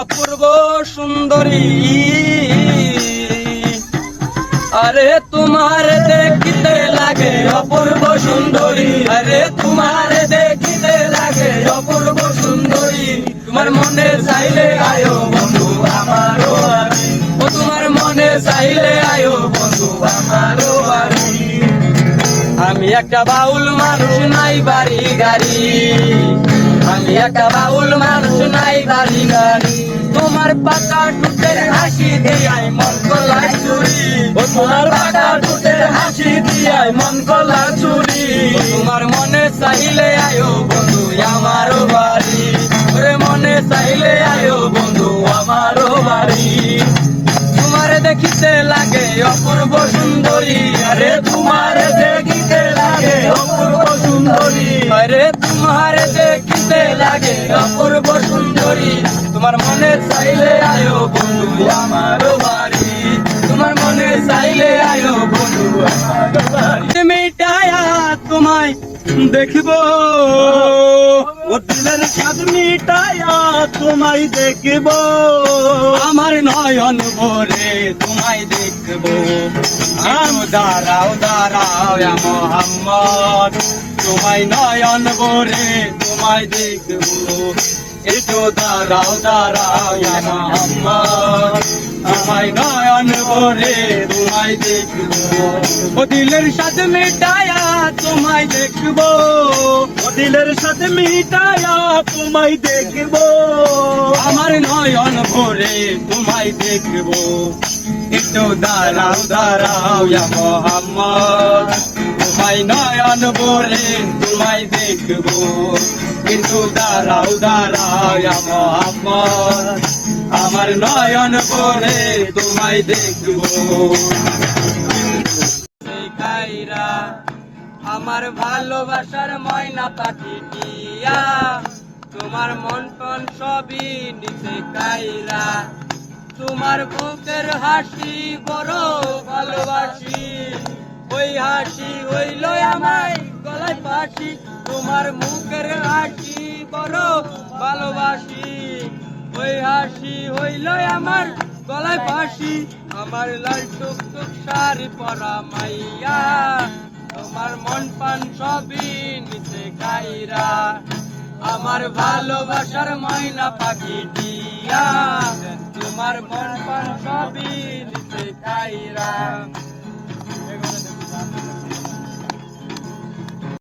অপূর্ব সুন্দরী। আরে তোমার দেখিতে লাগে অপূর্ব সুন্দরী। আরে তোমার দেখিতে লাগে অপূর্ব সুন্দরী। তোমার মনে চাইলে আয়ো বন্ধু আমারও বাড়ি ও তোমার মনে চাইলে আয়ো বন্ধু আমারও বাড়ি আমি একটা বাউল মানুষ, নাই বাড়ি গাড়ি। আমি একটা বাউল মানুষ, নাই বাড়ি গাড়ি। তোমার পাকা টুটের হাসি দিয়াই মন কলাই চুরি। ও তোমার পাকা টুটের হাসি দিয়াই মন কলা চুরি। তোমার মনে চাইলে আয়ো বন্ধু আমারও বাড়ি। ওরে মনে চাইলে আয়ো বন্ধু আমারও বাড়ি। তোমার দেখিতে লাগে অপূর্ব সুন্দরী আরে তোমার দেখিতে লাগে অপূর্ব সুন্দরী। আরে তোমার দেখিতে লাগে অপূর্ব সুন্দরী। তোমার মনে চাইলে আয়ো বন্ধু আমার বাড়ি। তোমার মনে চাইলে আয়ো বন্ধু আমার বাড়ি। মিটায়া তোমায় দেখব দিলের স্বাদ মিটায়া তোমায় দেখব। আমার নয়ন ভরে তোমায় দেখব। আম দাঁড়াও দাঁড়াও মোহাম্মদ। তোমায় নয়ন ভরে তোমায় দেখব। একটু দাঁড়াও ইয়া মোহাম্মদ তোমায় নয়ন ভরে তোমায় দেখব। ও দিলের সাথে মেটায়া তোমায় দেখব। ও দিলের সাথে মিটায়া তোমায় দেখব। আমার নয়ন ভরে তোমায় দেখব। একটু দাঁড়াও দাঁড়াও মোহাম্মদ তোমায় নয়ন ভরে তোমায় দেখব। কিন্তু দাঁড়াও ইয়া মোহাম্মদ আমার নয়ন ভরে তোমায় দেখব। আমার ভালোবাসার ময়না পাখি টিয়া, তোমার মন টন সবই নিচে কাইরা। তোমার বুকের হাসি বড় ভালোবাসি। ওই হাসি হইল আমায় গলায় পাশি তোমার মুখের হাসি, বড় ভালোবাসি। ওই হাসি হইল আমার গলায় পাশি আমার লাল টুক টুক শাড়ি পরা মাইয়া, তোমার মন পান সবই নিতে কাইরা আমার ভালোবাসার ময়না পাখি দিয়া তোমার মন পান সবই নিচে কাইরা